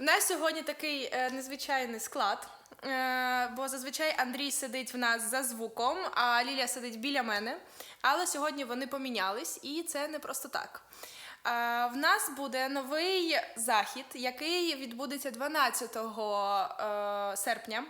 У нас сьогодні такий е, незвичайний склад, е, бо зазвичай Андрій сидить в нас за звуком, а Лілія сидить біля мене. Але сьогодні вони помінялись, і це не просто так. Е, в нас буде новий захід, який відбудеться 12 е, серпня.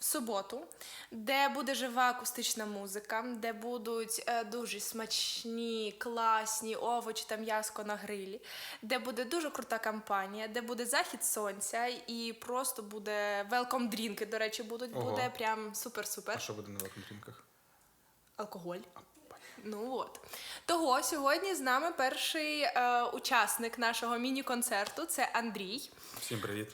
В суботу, де буде жива акустична музика, де будуть е, дуже смачні, класні овочі та м'яско на грилі, де буде дуже крута кампанія, де буде захід сонця і просто буде велком дрінки. До речі, будуть Ого. буде прям А супер-супер. що буде на лакомтрінках? Алкоголь. Ну от. Того сьогодні з нами перший е, учасник нашого міні-концерту це Андрій. Всім привіт.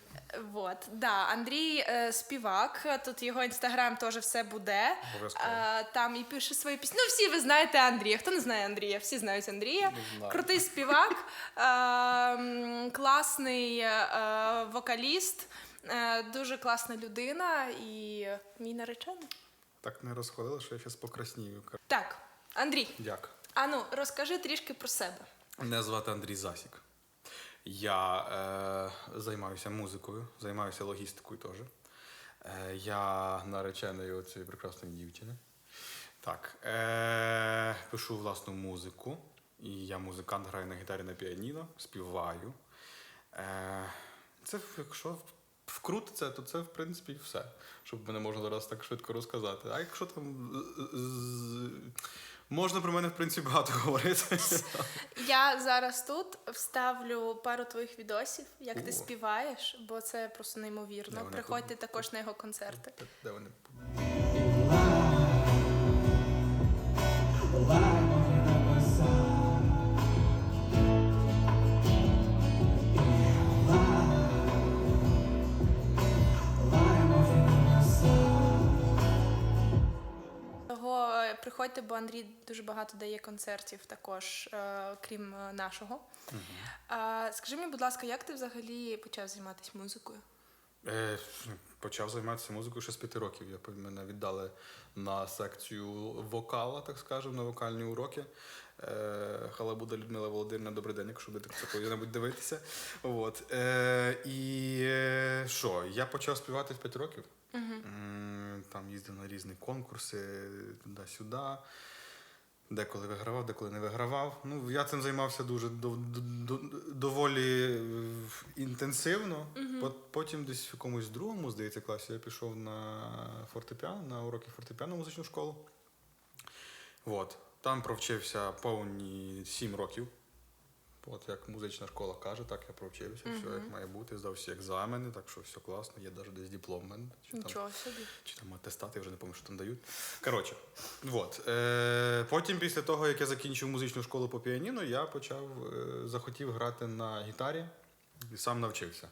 Вот, да, Андрій е, співак. Тут його інстаграм теж все буде. Обов'язково. Е, там і пише свої пісні. Ну, всі ви знаєте Андрія. Хто не знає Андрія? Всі знають Андрія. Не знаю. Крутий співак, е, м, класний е, вокаліст, е, дуже класна людина і мій наречений. Так не розходило, що я зараз покраснію. Так, Андрій, Дякую. ану, розкажи трішки про себе. Мене звати Андрій Засік. Я е, займаюся музикою, займаюся логістикою теж. Е, я наречений цієї прекрасної дівчини. Так, е, пишу власну музику. І я музикант, граю на гітарі на піаніно, співаю. Е, це якщо вкрутиться, то це в принципі все, щоб мене можна зараз так швидко розказати. А якщо там можна про мене в принципі багато говорити. Я зараз тут вставлю пару твоїх відосів, як ти співаєш, бо це просто неймовірно. Приходьте також на його концерти. Де вони? Приходьте, бо Андрій дуже багато дає концертів також, е, крім е, нашого. Скажи мені, будь ласка, як ти взагалі почав займатися музикою? Е, почав займатися музикою ще з п'яти років. Я мене віддали на секцію вокала, так скажемо, на вокальні уроки. Е, Халабуда Людмила Володимирівна, добрий день, якщо будете це коли-небудь дивитися. От. Е, і що, я почав співати в 5 років. Там їздив на різні конкурси, туди-сюди. Деколи вигравав, деколи не вигравав. Ну, я цим займався дуже дов- до- до- доволі е, інтенсивно. Пот- Потім десь в якомусь другому, здається, класі я пішов на фортепіано, на уроки фортепіано музичну школу. От. Там провчився повні сім років. От як музична школа каже, так я провчився, все як має бути, здав всі екзамени, так що все класно, є навіть десь диплом в мене. Чи там Нічого собі. чи там атестати, я вже не пам'ятаю, що там дають. Коротше, от. Е, потім, після того, як я закінчив музичну школу по піаніно, я почав е, захотів грати на гітарі і сам навчився.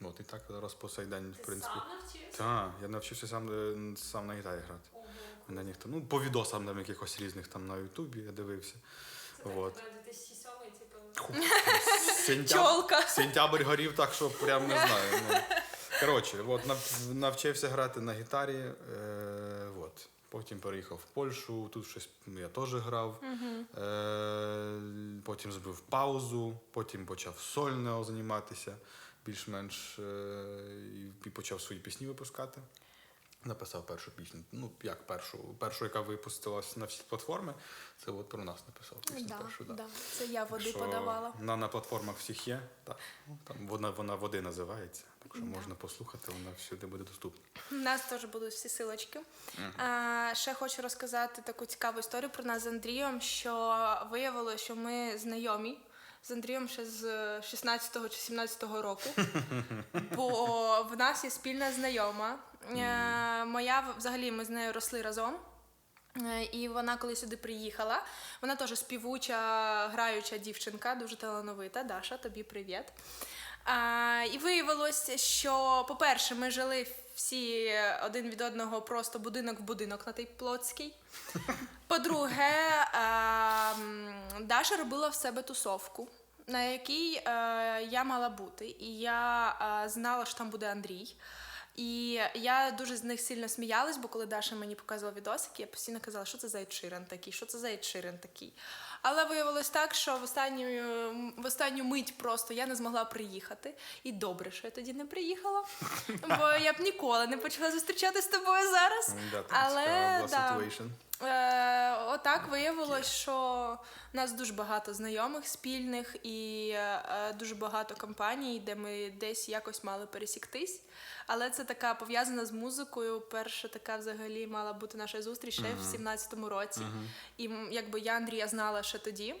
От, і так зараз по сей день, в принципі. навчився? Так, я навчився сам, е, сам на гітарі грати. Мене ніхто, ну, по відосам там якихось різних там на Ютубі я дивився. Вот. типу. Сентябрь, Чолка. сентябрь горів так, що прям не знаю. Ну. Коротше, от, нав- навчився грати на гітарі. Е, от. Потім переїхав в Польщу, тут щось я теж грав. Е, потім зробив паузу, потім почав сольно займатися більш-менш е, і почав свої пісні випускати. Написав першу пісню. Ну, як першу, першу, яка випустилась на всі платформи, це от про нас написав пісню Да, першу. Да. да. Це я води Що подавала. Вона на платформах всіх є. Так. Ну, Там вона, вона води називається, так що можна послухати, вона всюди буде доступна. У нас теж будуть всі силочки. А, ще хочу розказати таку цікаву історію про нас з Андрієм, що виявилося, що ми знайомі з Андрієм ще з 16-го чи 17-го року. Бо в нас є спільна знайома. Е, Моя взагалі ми з нею росли разом. Е, І вона коли сюди приїхала, вона теж співуча, граюча дівчинка, дуже талановита. Даша, тобі привіт. А, і виявилося, що, по-перше, ми жили всі один від одного просто будинок в будинок на тій Плотській. По-друге, Даша робила в себе тусовку, на якій е, я мала бути. І я знала, що там буде Андрій. І я дуже з них сильно сміялась, бо коли Даша мені показувала відосики, я постійно казала, що це за Ed такий, що це за Ed такий. Але виявилось так, що в останню, в останню мить просто я не змогла приїхати. І добре, що я тоді не приїхала, бо я б ніколи не почала зустрічатися з тобою зараз. Але да. Е, отак виявилось, що у нас дуже багато знайомих спільних і е, дуже багато компаній, де ми десь якось мали пересіктись. Але це така пов'язана з музикою. Перша така взагалі мала бути наша зустріч ще в 17-му році. І якби я Андрія знала ще тоді.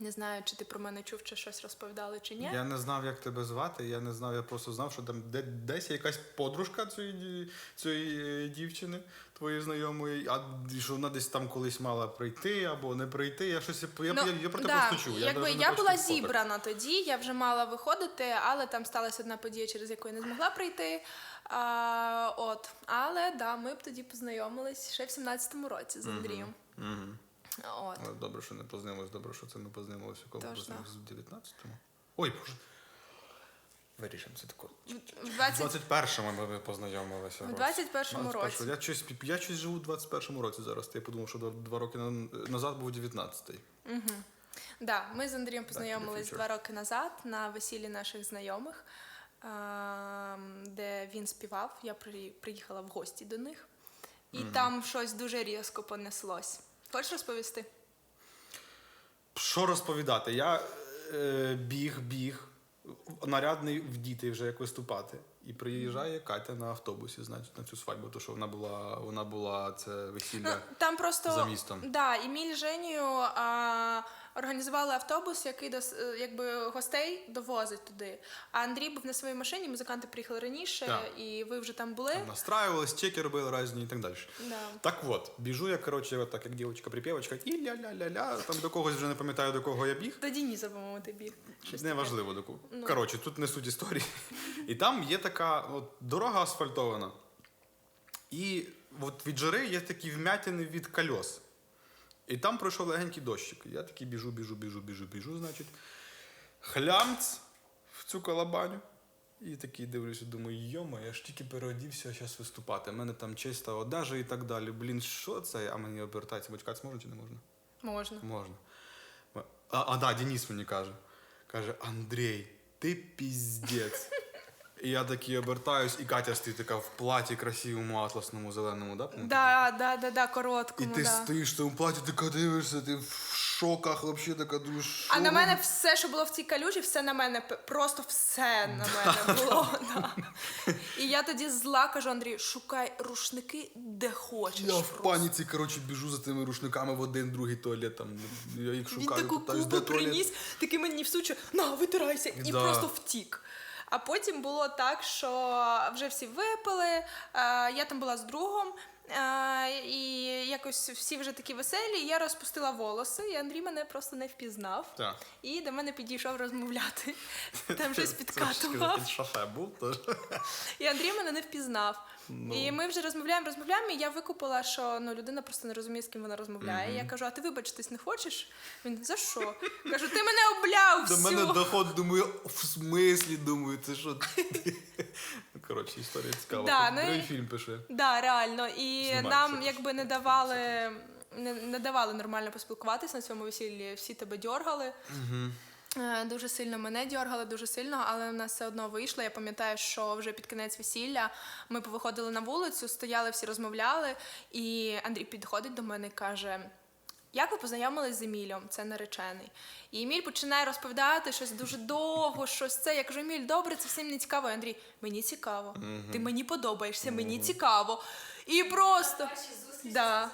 Не знаю, чи ти про мене чув, чи щось розповідали, чи ні. Я не знав, як тебе звати, я не знав, я просто знав, що там де, десь якась подружка цієї, цієї е, дівчини, твоєї знайомої, а що вона десь там колись мала прийти або не прийти. Я щось я, я, я, я про те Ну, да, просто чув. Якби не я була зібрана тоді, я вже мала виходити, але там сталася одна подія, через яку я не змогла прийти. А, от, але да, ми б тоді познайомились ще в 17-му році з Андрієм. Мгм. От. Але добре, що не познайомились, добре, що це ми познайомилися, коли Тож, познайомилися в 19-му. Ой, боже. Вирішимо це тако. В В 20... 21-му ми познайомилися. В Рось. 21-му 21-му. році. Я щось, я щось живу в 21-му році зараз. Я подумав, що два, роки на- назад був 19-й. Да, ми з Андрієм познайомились два роки назад на весіллі наших знайомих, де він співав. Я при- приїхала в гості до них, і там щось дуже різко понеслось. Хочеш розповісти? Що розповідати? Я е, біг, біг, нарядний в діти вже як виступати. І приїжджає Катя на автобусі, значить, на цю свадьбу, тому що вона була, вона була це Ну, там просто за містом. Да, Еміль Женію а, організували автобус, який дос, е, якби гостей довозить туди. А Андрій був на своїй машині, музиканти приїхали раніше, Так. і ви вже там були. Там настраювались, чеки робили різні і так далі. Да. Так от, біжу я, коротше, от так як дівчинка припівочка, і ля-ля-ля-ля, там до когось вже не пам'ятаю, до кого я біг. До Дініса, по-моєму, ти біг. Неважливо до кого. Ну. Коротше, тут не суть історії. І там є така от, дорога асфальтована. І от від жари є такі вмятини від кольос. І там пройшов легенький дощик. Я такий біжу, біжу, біжу, біжу, біжу, значить. Хлямц в цю колобаню. І такий дивлюся, думаю, йома, я ж тільки переодівся зараз виступати. У мене там чиста одежа і так далі. Блін, що це? А мені обертається, бочкатися можна чи не можна? Можна. Можна. А, а да, Денис мені каже. Каже, Андрій, ти піздець. І я такий обертаюсь, і Катя стоїть така в платі красивому атласному зеленому, да? по-моєму? Да, да, да, да, І короткому, ти да. стоїш в тому платі, така дивишся, ти в шоках, взагалі така думаєш, що А на ви- мене все, що було в цій калюжі, все на мене, п- просто все на мене було. Да. І я тоді зла кажу, Андрій, шукай рушники де хочеш. Я в просто. паніці, коротше, біжу за тими рушниками в один, другий туалет. Там, я їх Він шукаю, таку питаюсь, купу де туалет. приніс, такий мені всуче, на, витирайся, і Да. просто втік. А потім було так, що вже всі випили, е, я там була з другом, е, і якось всі вже такі веселі, я розпустила волоси, і Андрій мене просто не впізнав. Так. І до мене підійшов розмовляти. Там щось підкатував. такий шофе був теж. І Андрій мене не впізнав. І ми вже розмовляємо, розмовляємо, і я викупила, що ну, людина просто не розуміє, з ким вона розмовляє. Я кажу, а ти вибачитись не хочеш? Він за що? Кажу, ти мене обляв До мене доход, думаю, в смислі, думаю, це що? Коротше, історія цікава. Да, ну і- фільм пише. Да, реально. І нам якби не давали. Не, не давали нормально поспілкуватися на цьому весіллі, всі тебе дьоргали. Дуже сильно мене дьоргали, дуже сильно, але в нас все одно вийшло. Я пам'ятаю, що вже під кінець весілля ми повиходили на вулицю, стояли, всі розмовляли, і Андрій підходить до мене і каже. Як ви познайомились з Емілем? Це наречений. І Еміль починає розповідати щось дуже довго, щось це. Я кажу, Еміль, добре, це всім не цікаво. І Андрій, мені цікаво. Ти мені подобаєшся, мені цікаво. І просто Да.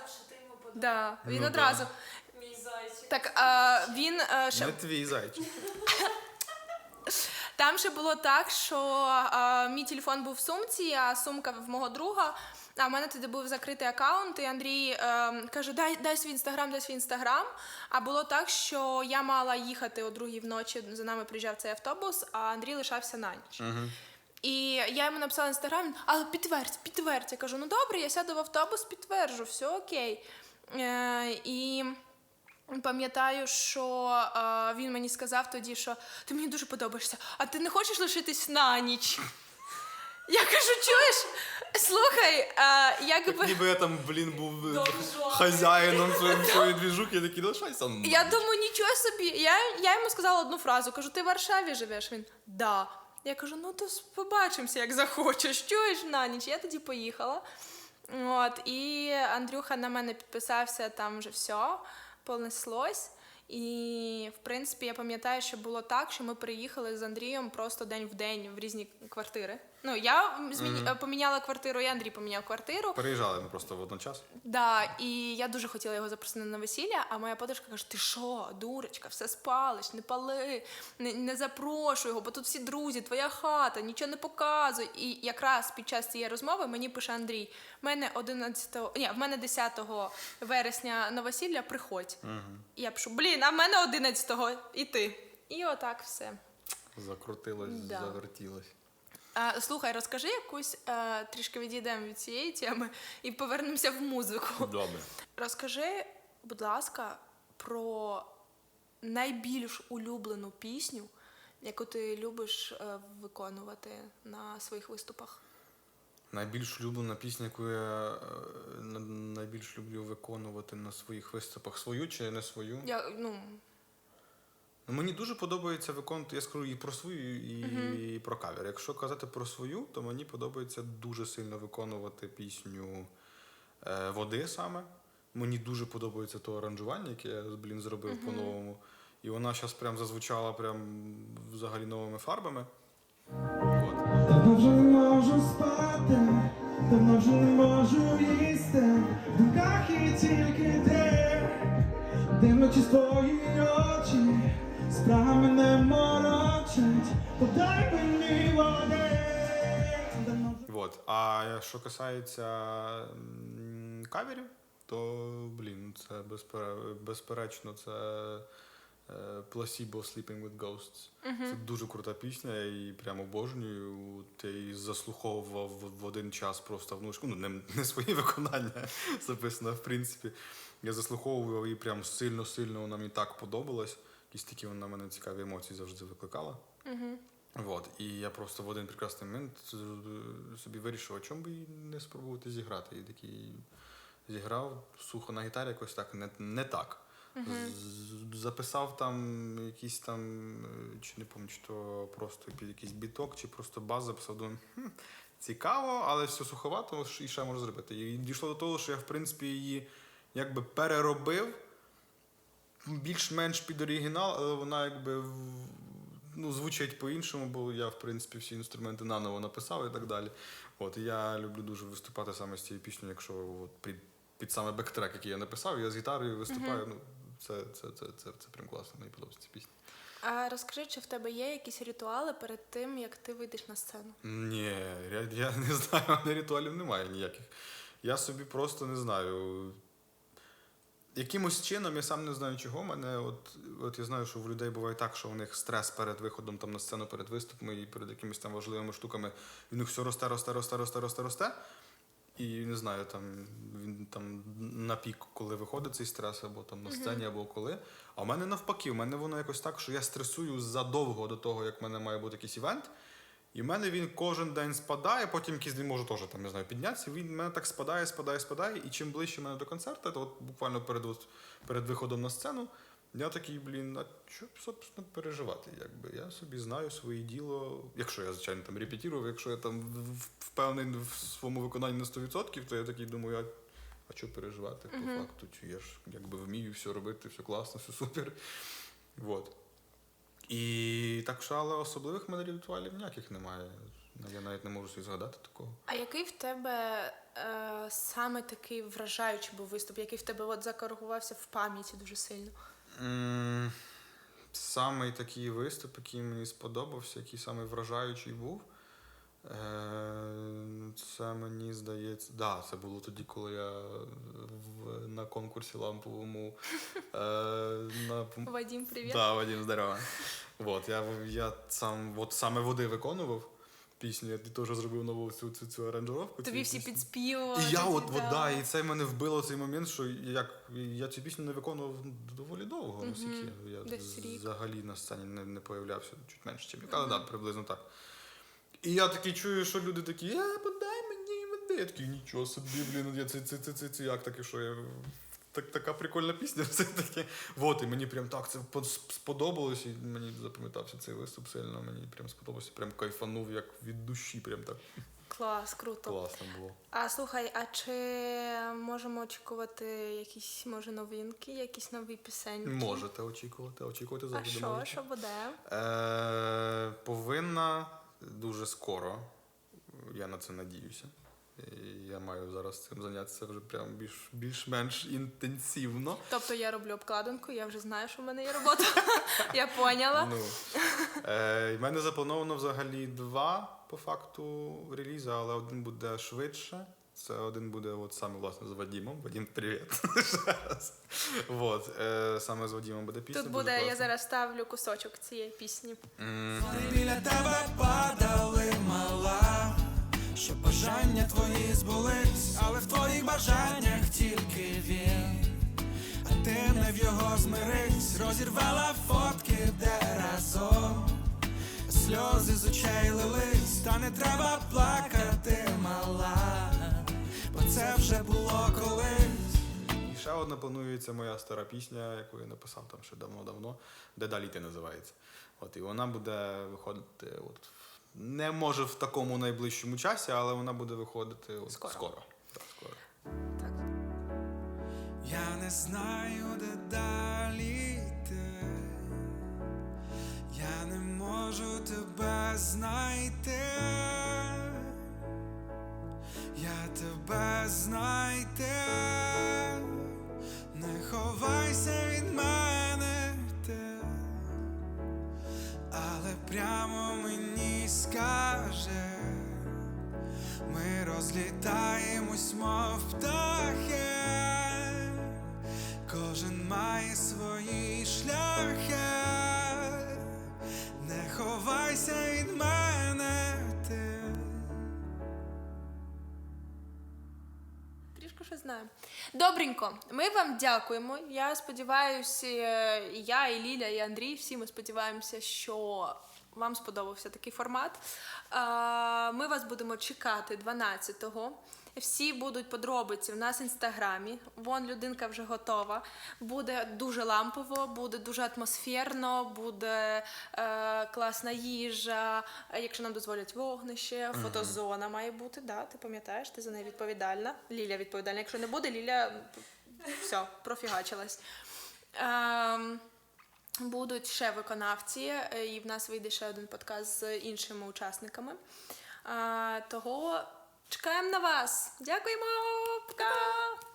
да, він Ну, одразу. Так а, він а, ще Не твій зайчик. Там ще було так, що а, мій телефон був в сумці, а сумка в мого друга. А в мене тоді був закритий аккаунт, і Андрій е, каже: дай, дай свій інстаграм, дай свій інстаграм. А було так, що я мала їхати о другій вночі. За нами приїжджав цей автобус, а Андрій лишався на ніч. І я йому написала інстаграм, але підтвердь, підтвердь. Я кажу, ну добре, я сяду в автобус, підтверджу, все окей. Е, і пам'ятаю, що е, він мені сказав тоді, що ти мені дуже подобаєшся, а ти не хочеш лишитись на ніч? Я кажу, чуєш? Слухай, а, якби. Ніби я там, блін, був е, хазяїном цієї- цієї двіжухи, я такий, лишайся. Я думаю, нічого собі. Я, я йому сказала одну фразу, кажу, ти в Варшаві живеш? Він да. Я кажу, ну то с- побачимося, як захочеш. Чуєш на ніч? Я тоді поїхала. От, і Андрюха на мене підписався, там вже все, понеслось. І, в принципі, я пам'ятаю, що було так, що ми приїхали з Андрієм просто день в день в різні квартири. Ну, я зміні... поміняла квартиру, і Андрій поміняв квартиру. Переїжджали ми просто водночас. Да, і я дуже хотіла його запросити на весілля, а моя подружка каже: ти що, дурочка, все спалиш, не пали, не, не запрошуй його, бо тут всі друзі, твоя хата, нічого не показуй. І якраз під час цієї розмови мені пише Андрій: в мене 11, ні, в мене 10 вересня на весілля, приходь. І я пишу, блін, а в мене 11-го, і ти. І отак все. Закрутилось, Да. завертілось. А, слухай, розкажи якусь, е, трішки відійдемо від цієї теми і повернемося в музику. Добре. Розкажи, будь ласка, про найбільш улюблену пісню, яку ти любиш е, виконувати на своїх виступах. Найбільш улюблена пісня, яку я е, найбільш люблю виконувати на своїх виступах. Свою чи не свою? Я, Ну, мені дуже подобається виконувати, я скажу і про свою, і, про кавер. Якщо казати про свою, то мені подобається дуже сильно виконувати пісню е, води саме. Мені дуже подобається то аранжування, яке я блін, зробив по-новому. І вона зараз прям зазвучала прям взагалі новими фарбами. От. Давно вже не можу спати, давно вже не можу їсти, в думках і тільки ти, дивлячись твої очі, спрага мене морочить, подай мені води. Вот. А що касається м, каверів, то блін, це безпере- безперечно, це е, Placebo Sleeping with Ghosts. Це дуже крута пісня, я її прямо обожнюю. От Я її заслуховував в- в один час просто в наушку. Ну, не, не своє виконання записано, в принципі. Я заслуховував її прям сильно-сильно, вона мені так подобалась. Якісь такі вона мене цікаві емоції завжди викликала. Вот. І я просто в один прекрасний момент собі вирішив, а чому би і не спробувати зіграти. І такий зіграв сухо на гітарі якось так, не, не так. З- Записав там якийсь там, чи не пам'ятаю, чи то просто під якийсь біток, чи просто бас записав. Думаю, хм, цікаво, але все суховато, і ще можу зробити. І дійшло до того, що я, в принципі, її якби переробив більш-менш під оригінал, але вона якби ну, звучить по-іншому, бо я, в принципі, всі інструменти наново написав і так далі. От, я люблю дуже виступати саме з цією піснею, якщо от, під, під саме бектрек, який я написав, я з гітарою виступаю. Ну, це, це, це, це, це прям класно, мені подобається ця пісня. а розкажи, чи в тебе є якісь ритуали перед тим, як ти вийдеш на сцену? Ні, я, я не знаю, ритуалів немає ніяких. Я собі просто не знаю. Якимось чином, я сам не знаю чого. Мене от, от я знаю, що в людей буває так, що у них стрес перед виходом там, на сцену, перед виступами і перед якимись там важливими штуками. І в них все росте, росте, росте, росте, росте, росте. І не знаю, там він там на пік, коли виходить цей стрес, або там на сцені, або коли. А в мене навпаки, в мене воно якось так, що я стресую задовго до того, як в мене має бути якийсь івент. І в мене він кожен день спадає, потім якийсь день може теж там, не знаю, піднятися. Він в мене так спадає, спадає, спадає. І чим ближче мене до концерту, то от буквально перед, от, перед виходом на сцену, я такий, блін, а що собственно переживати? Якби я собі знаю своє діло. Якщо я, звичайно, там репетірував, якщо я там впевнений в своєму виконанні на 100%, то я такий думаю, а, а що переживати по факту? Чи я ж якби вмію все робити, все класно, все супер. Вот. І так що, але особливих мене ритуалів ніяких немає. Я навіть не можу собі згадати такого. А який в тебе е, саме такий вражаючий був виступ, який в тебе от закоригувався в пам'яті дуже сильно? М, Самий такий виступ, який мені сподобався, який самий вражаючий був. Е, Це мені здається. Да, це було тоді, коли я в, на конкурсі ламповому е, на Вадім, привіт. Да, Вадим, здорово. Вот, я, я сам от саме води виконував пісню, я теж зробив нову цю, цю, цю аранжировку. Тобі всі підспівували. І я от, от да, і це мене вбило цей момент, що як я цю пісню не виконував доволі довго, наскільки я Десь рік. взагалі на сцені не, не появлявся чуть менше, чим але да, приблизно так. І я такий чую, що люди такі, е, подай мені води. Я такий, нічого собі, блін, я це, це, це, це, це як таке, що я. Так, така прикольна пісня, все таке. Вот, і мені прям так це сподобалось, і мені запам'ятався цей виступ сильно. Мені прям сподобалося, прям кайфанув, як від душі, прям так Клас, круто. класно було. А слухай, а чи можемо очікувати якісь може новинки, якісь нові пісеньки? Можете очікувати, очікувати А що, що буде? Е, повинна дуже скоро. Я на це надіюся. І я маю зараз цим зайнятися вже прям більш, більш-менш інтенсивно. Тобто я роблю обкладинку, я вже знаю, що в мене є робота. Я поняла. Ну, е, в мене заплановано взагалі два по факту релізи, але один буде швидше. Це один буде от саме власне з Вадімом. Вадім, привіт. Вот, е, саме з Вадімом буде пісня. Тут буде, я зараз ставлю кусочок цієї пісні. Вони біля тебе падали мала, щоб бажання твої збулись, але в твоїх бажаннях тільки він, а ти не в його змирись, розірвала фотки, де разом сльози з очей лились, та не треба плакати, мала, бо це вже було колись. І ще одна планується моя стара пісня, яку я написав там ще давно-давно, де далі ти називається. От і вона буде виходити, от не може в такому найближчому часі, але вона буде виходити от Скоро. скоро. Так, скоро. Так. Я не знаю, де далі. Я не можу тебе знайти. Я тебе знайти. Не ховайся від мене ти. Але прямо мені скаже. Ми розлітаємось, мов птахи, кожен має знаю. Добренько, ми вам дякуємо. Я сподіваюся, і я, і Ліля, і Андрій, всі ми сподіваємося, що вам сподобався такий формат. Ми вас будемо чекати 12-го. Всі будуть подробиці в нас в інстаграмі. Вон людинка вже готова. Буде дуже лампово, буде дуже атмосферно, буде е, класна їжа. е, Якщо нам дозволять вогнище, фотозона має бути. Да, ти пам'ятаєш, ти за неї відповідальна. Ліля відповідальна. Якщо не буде, Ліля все, профігачилась. Ем, Будуть ще виконавці, е, і в нас вийде ще один подкаст з іншими учасниками. А, того чекаємо на вас. Дякуємо! Пока!